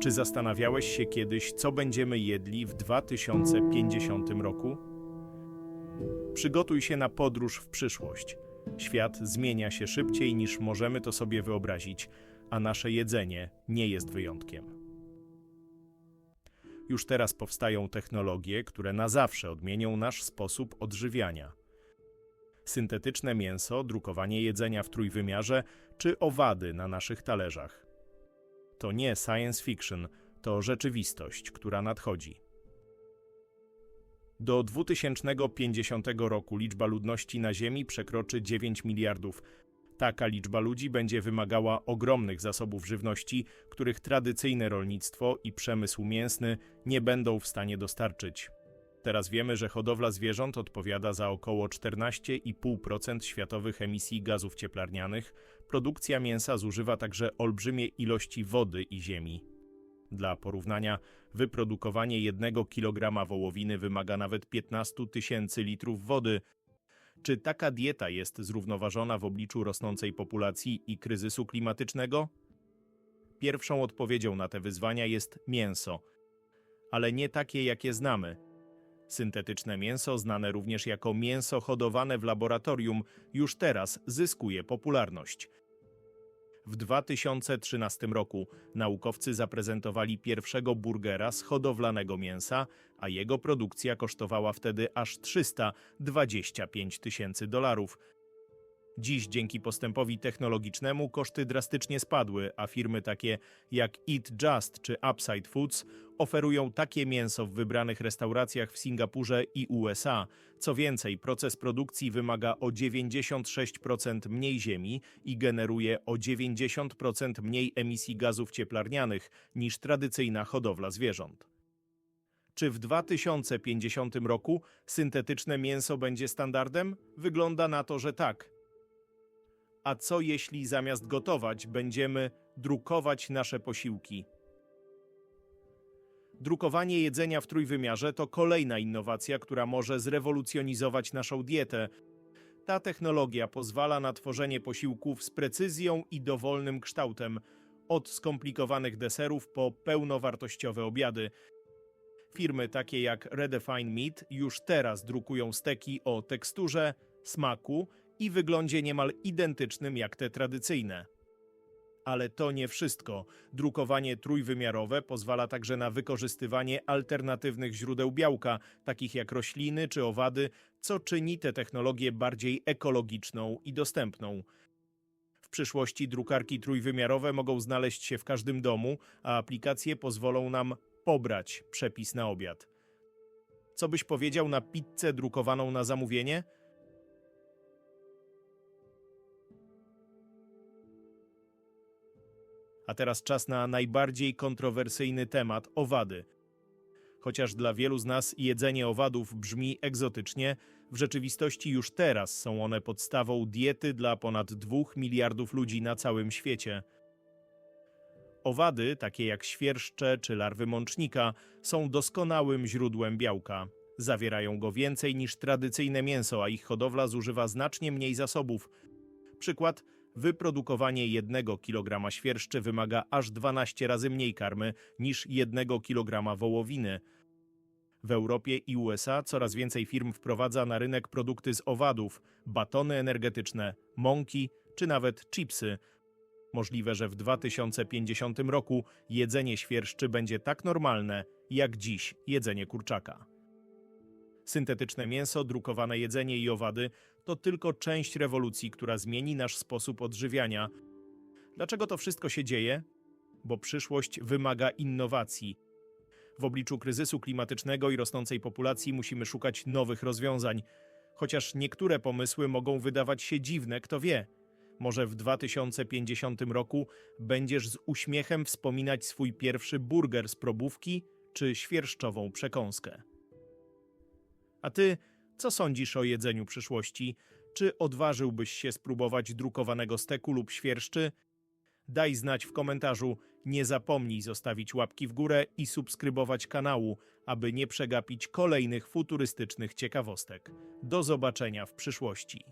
Czy zastanawiałeś się kiedyś, co będziemy jedli w 2050 roku? Przygotuj się na podróż w przyszłość. Świat zmienia się szybciej niż możemy to sobie wyobrazić, a nasze jedzenie nie jest wyjątkiem. Już teraz powstają technologie, które na zawsze odmienią nasz sposób odżywiania. Syntetyczne mięso, drukowanie jedzenia w trójwymiarze czy owady na naszych talerzach. To nie science fiction, to rzeczywistość, która nadchodzi. Do 2050 roku liczba ludności na Ziemi przekroczy 9 miliardów. Taka liczba ludzi będzie wymagała ogromnych zasobów żywności, których tradycyjne rolnictwo i przemysł mięsny nie będą w stanie dostarczyć. Teraz wiemy, że hodowla zwierząt odpowiada za około 14,5% światowych emisji gazów cieplarnianych. Produkcja mięsa zużywa także olbrzymie ilości wody i ziemi. Dla porównania, wyprodukowanie jednego kilograma wołowiny wymaga nawet 15 tysięcy litrów wody. Czy taka dieta jest zrównoważona w obliczu rosnącej populacji i kryzysu klimatycznego? Pierwszą odpowiedzią na te wyzwania jest mięso, ale nie takie, jakie znamy. Syntetyczne mięso, znane również jako mięso hodowane w laboratorium, już teraz zyskuje popularność. W 2013 roku naukowcy zaprezentowali pierwszego burgera z hodowlanego mięsa, a jego produkcja kosztowała wtedy aż 325 tysięcy dolarów. Dziś dzięki postępowi technologicznemu koszty drastycznie spadły, a firmy takie jak Eat Just czy Upside Foods oferują takie mięso w wybranych restauracjach w Singapurze i USA. Co więcej, proces produkcji wymaga o 96% mniej ziemi i generuje o 90% mniej emisji gazów cieplarnianych niż tradycyjna hodowla zwierząt. Czy w 2050 roku syntetyczne mięso będzie standardem? Wygląda na to, że tak. A co jeśli zamiast gotować będziemy drukować nasze posiłki? Drukowanie jedzenia w trójwymiarze to kolejna innowacja, która może zrewolucjonizować naszą dietę. Ta technologia pozwala na tworzenie posiłków z precyzją i dowolnym kształtem, od skomplikowanych deserów po pełnowartościowe obiady. Firmy takie jak Redefine Meat już teraz drukują steki o teksturze, smaku i wyglądzie niemal identycznym jak te tradycyjne. Ale to nie wszystko. Drukowanie trójwymiarowe pozwala także na wykorzystywanie alternatywnych źródeł białka, takich jak rośliny czy owady, co czyni tę technologię bardziej ekologiczną i dostępną. W przyszłości drukarki trójwymiarowe mogą znaleźć się w każdym domu, a aplikacje pozwolą nam pobrać przepis na obiad. Co byś powiedział na pizzę drukowaną na zamówienie? A teraz czas na najbardziej kontrowersyjny temat owady. Chociaż dla wielu z nas jedzenie owadów brzmi egzotycznie, w rzeczywistości już teraz są one podstawą diety dla ponad 2 miliardów ludzi na całym świecie. Owady, takie jak świerszcze czy larwy mącznika, są doskonałym źródłem białka. Zawierają go więcej niż tradycyjne mięso, a ich hodowla zużywa znacznie mniej zasobów. Przykład wyprodukowanie jednego kilograma świerszczy wymaga aż 12 razy mniej karmy niż jednego kilograma wołowiny. W Europie i USA coraz więcej firm wprowadza na rynek produkty z owadów, batony energetyczne, mąki czy nawet chipsy. Możliwe, że w 2050 roku jedzenie świerszczy będzie tak normalne, jak dziś jedzenie kurczaka. Syntetyczne mięso, drukowane jedzenie i owady to tylko część rewolucji, która zmieni nasz sposób odżywiania. Dlaczego to wszystko się dzieje? Bo przyszłość wymaga innowacji. W obliczu kryzysu klimatycznego i rosnącej populacji musimy szukać nowych rozwiązań. Chociaż niektóre pomysły mogą wydawać się dziwne, kto wie. Może w 2050 roku będziesz z uśmiechem wspominać swój pierwszy burger z probówki czy świerszczową przekąskę. A ty, co sądzisz o jedzeniu przyszłości? Czy odważyłbyś się spróbować drukowanego steku lub świerszczy? Daj znać w komentarzu. Nie zapomnij zostawić łapki w górę i subskrybować kanału, aby nie przegapić kolejnych futurystycznych ciekawostek. Do zobaczenia w przyszłości.